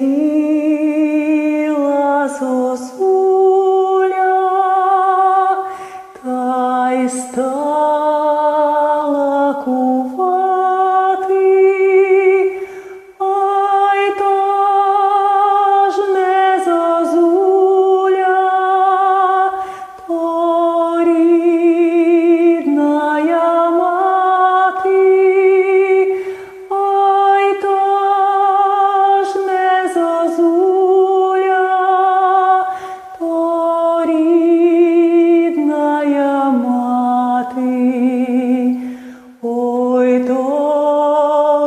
you.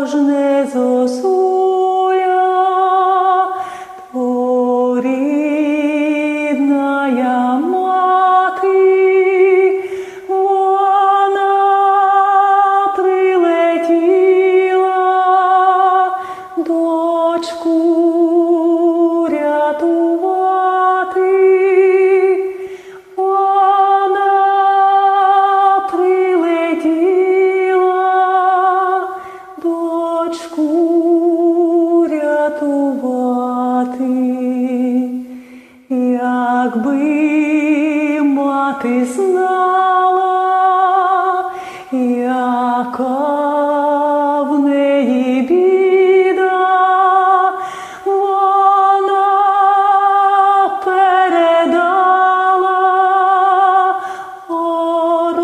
Bożne zosłanie. Якби мати знала, яка в неї біда, вона передала оробчиком.